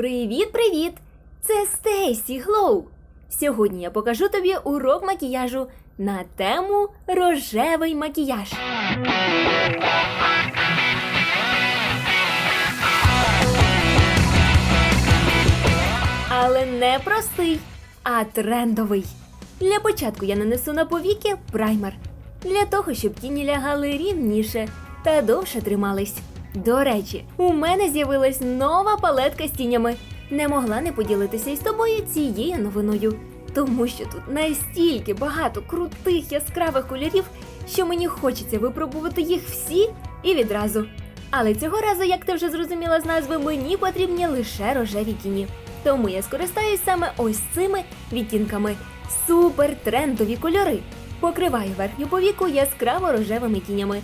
Привіт-привіт! Це Стейсі Глоу. Сьогодні я покажу тобі урок макіяжу на тему рожевий макіяж. Але не простий, а трендовий. Для початку я нанесу на повіки праймер. Для того, щоб тіні лягали рівніше та довше тримались. До речі, у мене з'явилась нова палетка з тінями. Не могла не поділитися із тобою цією новиною, тому що тут настільки багато крутих яскравих кольорів, що мені хочеться випробувати їх всі і відразу. Але цього разу, як ти вже зрозуміла з назви, мені потрібні лише рожеві тіні. Тому я скористаюсь саме ось цими відтінками. Супер трендові кольори. Покриваю верхню повіку яскраво рожевими тінями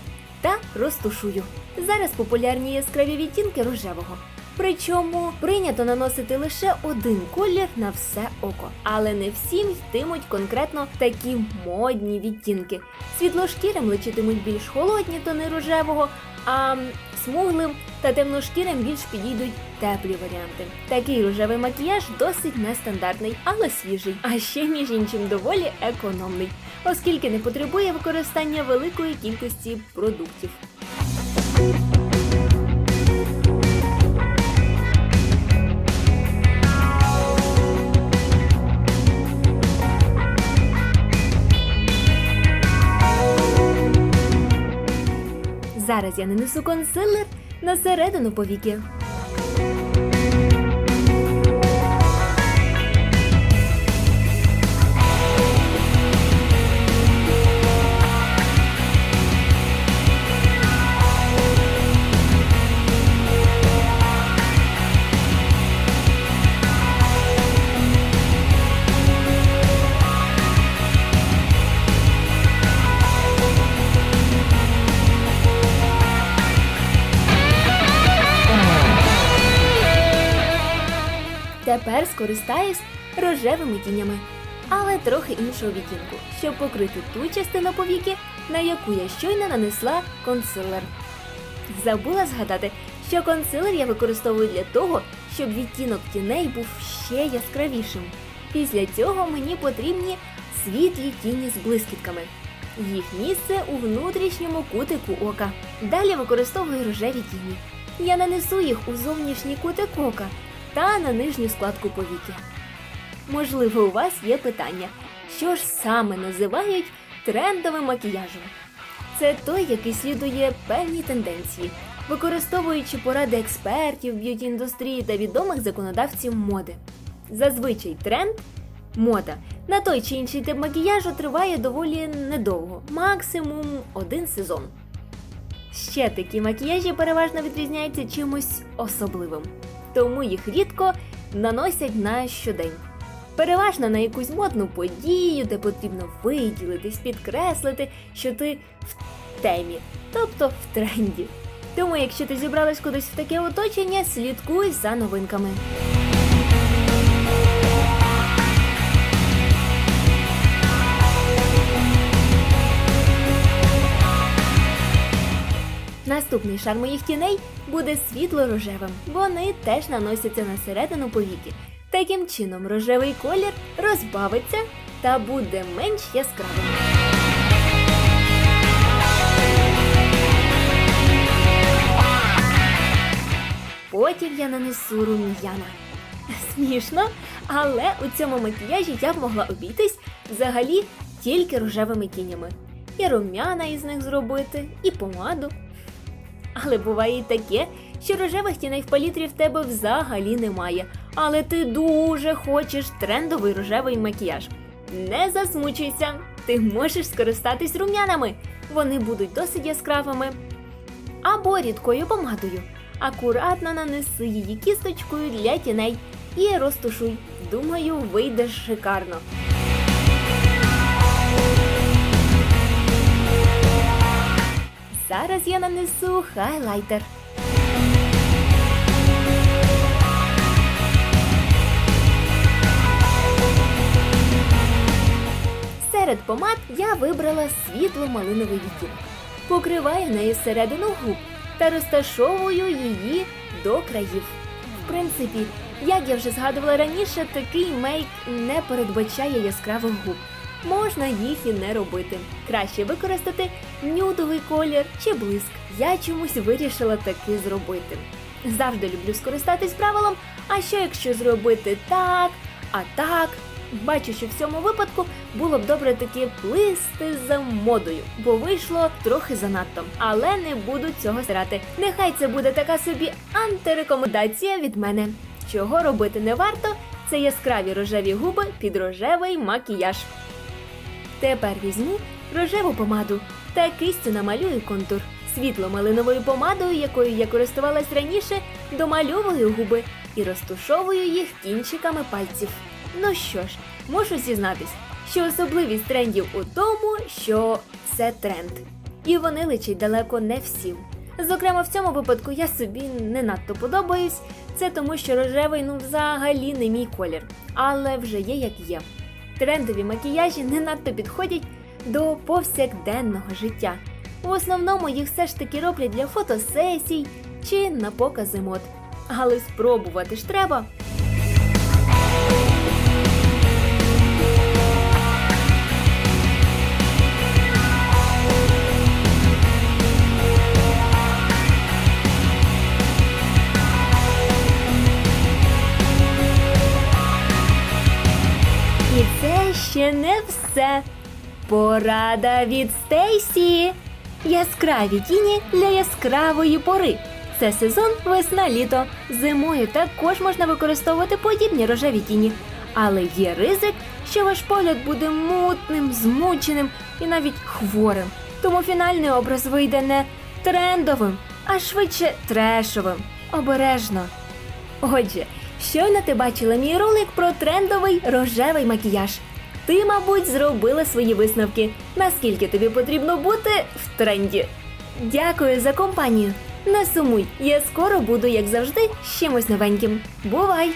та розтушую. Зараз популярні яскраві відтінки рожевого. Причому прийнято наносити лише один колір на все око, але не всім йтимуть конкретно такі модні відтінки. Світлошкірим лечитимуть більш холодні тони рожевого, а смуглим та темношкірим більш підійдуть теплі варіанти. Такий рожевий макіяж досить нестандартний, але свіжий, а ще між іншим доволі економний, оскільки не потребує використання великої кількості продуктів. Зараз я нанесу консилер на середину повіки. Тепер скористаюсь рожевими тінями, але трохи іншого відтінку, щоб покрити ту частину повіки, на яку я щойно нанесла консилер. Забула згадати, що консилер я використовую для того, щоб відтінок тіней був ще яскравішим. Після цього мені потрібні світлі тіні з блискітками. Їх місце у внутрішньому кутику ока. Далі використовую рожеві тіні. Я нанесу їх у зовнішній кутик ока та на нижню складку повіки. Можливо, у вас є питання, що ж саме називають трендовим макіяжем? Це той, який слідує певній тенденції, використовуючи поради експертів, б'юті-індустрії та відомих законодавців моди. Зазвичай тренд мода на той чи інший тип макіяжу триває доволі недовго, максимум один сезон. Ще такі макіяжі переважно відрізняються чимось особливим, тому їх рідко наносять на щодень. Переважно на якусь модну подію, де потрібно виділитись, підкреслити, що ти в темі, тобто в тренді. Тому, якщо ти зібралась кудись в таке оточення, слідкуй за новинками. Наступний шар моїх тіней буде світло-рожевим. Вони теж наносяться на середину повіки. Таким чином рожевий колір розбавиться та буде менш яскравим. Потім я нанесу рум'яна. Смішно, але у цьому макіяжі я б могла обійтись взагалі тільки рожевими тінями. І рум'яна із них зробити, і помаду. Але буває і таке, що рожевих тіней в палітрі в тебе взагалі немає. Але ти дуже хочеш трендовий рожевий макіяж. Не засмучуйся, ти можеш скористатись рум'янами. Вони будуть досить яскравими. Або рідкою помадою. Акуратно нанеси її кісточкою для тіней і розтушуй. Думаю, вийде шикарно. Я нанесу хайлайтер. Серед помад я вибрала світло-малиновий відтінок. Покриваю нею середину губ та розташовую її до країв. В принципі, як я вже згадувала раніше, такий мейк не передбачає яскравих губ. Можна їх і не робити. Краще використати нюдовий колір чи блиск. Я чомусь вирішила таки зробити. Завжди люблю скористатись правилом, а що якщо зробити так, а так. Бачу, що в цьому випадку було б добре таки плисти за модою, бо вийшло трохи занадто. Але не буду цього стирати. Нехай це буде така собі антирекомендація від мене. Чого робити не варто, це яскраві рожеві губи під рожевий макіяж. Тепер візьму рожеву помаду та кистю намалюю контур. Світло-малиновою помадою, якою я користувалась раніше, домальовую губи і розтушовую їх кінчиками пальців. Ну що ж, можу зізнатись, що особливість трендів у тому, що це тренд. І вони личать далеко не всім. Зокрема, в цьому випадку я собі не надто подобаюсь. Це тому, що рожевий ну взагалі не мій колір, але вже є як є. Трендові макіяжі не надто підходять до повсякденного життя. В основному їх все ж таки роблять для фотосесій чи на покази мод. Але спробувати ж треба. Ще не все. Порада від Стейсі. Яскраві тіні для яскравої пори. Це сезон весна-літо. Зимою також можна використовувати подібні рожеві тіні. Але є ризик, що ваш погляд буде мутним, змученим і навіть хворим. Тому фінальний образ вийде не трендовим, а швидше трешовим. Обережно. Отже, щойно ти бачила мій ролик про трендовий рожевий макіяж. Ти, мабуть, зробила свої висновки, наскільки тобі потрібно бути в тренді. Дякую за компанію. Не сумуй, я скоро буду, як завжди, з чимось новеньким. Бувай!